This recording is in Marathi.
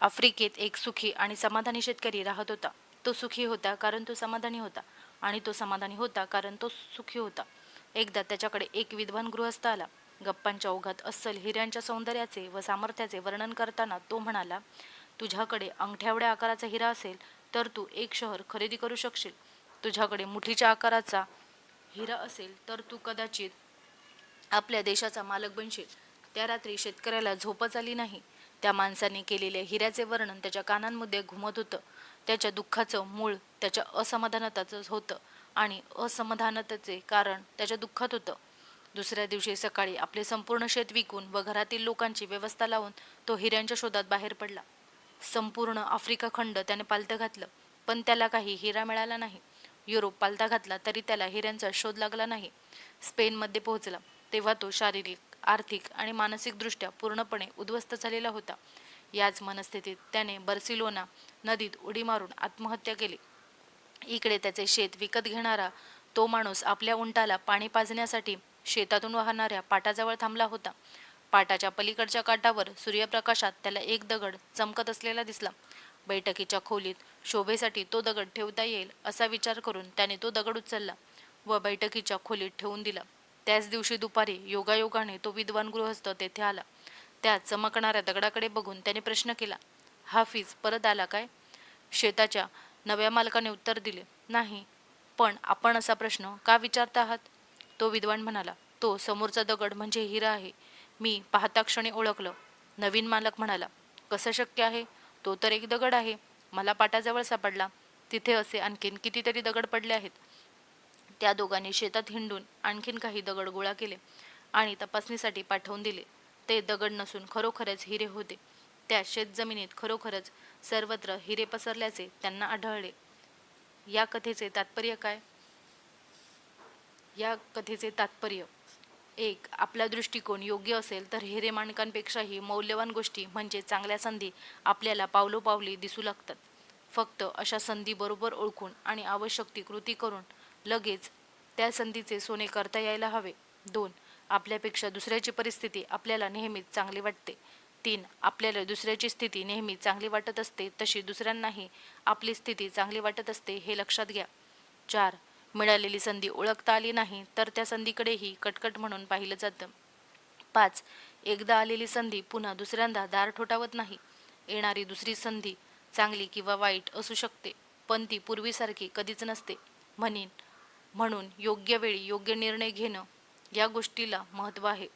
आफ्रिकेत एक सुखी आणि समाधानी शेतकरी राहत होता. तो सुखी होता कारण तो समाधानी होता आणि तो समाधानी होता कारण तो सुखी होता. एकदा त्याच्याकडे एक विद्वान गृहस्थ आला. गप्पांच्या ओघात अस्सल हिऱ्यांच्या सौंदर्याचे व सामर्थ्याचे वर्णन करताना तो म्हणाला तुझ्याकडे अंगठ्यावड्या आकाराचा हिरा असेल तर तू एक शहर खरेदी करू शकशील. तुझ्याकडे मुठीच्या आकाराचा हिरा असेल तर तू कदाचित आपल्या देशाचा मालक बनशील. त्या रात्री शेतकऱ्याला झोपच आली नाही. त्या माणसाने केलेले हिऱ्याचे वर्णन त्याच्या कानांमध्ये घुमत होतं. त्याच्या दुःखाचं मूळ त्याच्या असमाधानताचंच होतं आणि असमाधानतेचे कारण त्याच्या दुःखात होतं. दुसऱ्या दिवशी सकाळी आपले संपूर्ण शेत विकून व घरातील लोकांची व्यवस्था लावून तो हिऱ्यांच्या शोधात बाहेर पडला. संपूर्ण आफ्रिका खंड त्याने पालथं घातलं पण त्याला काही हिरा मिळाला नाही. युरोप पालथा घातला तरी त्याला हिऱ्यांचा शोध लागला नाही. स्पेनमध्ये पोहोचला तेव्हा तो शारीरिक आर्थिक आणि मानसिकदृष्ट्या पूर्णपणे उद्ध्वस्त झालेला होता. याच मनस्थितीत त्याने बर्सिलोना नदीत उडी मारून आत्महत्या केली. इकडे त्याचे शेत विकत घेणारा तो माणूस आपल्या उंटाला पाणी पाजण्यासाठी शेतातून वाहणाऱ्या पाटाजवळ थांबला होता. पाटाच्या पलीकडच्या काठावर सूर्यप्रकाशात त्याला एक दगड चमकत असलेला दिसला. बैठकीच्या खोलीत शोभेसाठी तो दगड ठेवता येईल असा विचार करून त्याने तो दगड उचलला व बैठकीच्या खोलीत ठेवून दिला. त्याच दिवशी दुपारी योगायोगाने तो विद्वान गृहस्थ तेथे आला. त्या चमकणाऱ्या दगडाकडे बघून त्याने प्रश्न केला हाफिज परत आला काय? शेताच्या नव्या मालकाने उत्तर दिले नाही पण आपण असा प्रश्न का विचारता आहात? तो विद्वान म्हणाला तो समोरचा दगड म्हणजे हिरा आहे. मी पाहता क्षणी ओळखलं. नवीन मालक म्हणाला कसं शक्य आहे? तो तर एक दगड आहे. मला पाटाजवळ सापडला. तिथे असे आणखीन कितीतरी दगड पडले आहेत. त्या दोघांनी शेतात हिंडून आणखीन काही दगड गोळा केले आणि तपासणीसाठी पाठवून दिले. ते दगड नसून खरोखरच हिरे होते. त्या शेतजमिनीत खरोखरच सर्वत्र हिरे पसरल्याचे त्यांना आढळले. या कथेचे तात्पर्य काय? या कथेचे तात्पर्य एक आपला दृष्टिकोन योग्य असेल तर हिरे माणकांपेक्षाही मौल्यवान गोष्टी म्हणजे चांगल्या संधी आपल्याला पावलोपावली दिसू लागतात. फक्त अशा संधी बरोबर ओळखून आणि आवश्यक ती कृती करून लगेच त्या संधीचे सोने करता यायला हवे. दोन आपल्यापेक्षा दुसऱ्याची परिस्थिती आपल्याला नेहमीच चांगली वाटते. तीन आपल्याला दुसऱ्याची स्थिती नेहमी चांगली वाटत असते तशी दुसऱ्यांनाही आपली स्थिती चांगली वाटत असते हे लक्षात घ्या. चार मिळालेली संधी ओळखता आली नाही तर त्या संधीकडेही कटकट म्हणून पाहिलं जातं. पाच एकदा आलेली संधी पुन्हा दुसऱ्यांदा दार ठोठावत नाही. येणारी दुसरी संधी चांगली किंवा वाईट असू शकते पण ती पूर्वीसारखी कधीच नसते. म्हणीन म्हणून योग्य वेळी योग्य निर्णय घेणं या गोष्टीला महत्त्व आहे.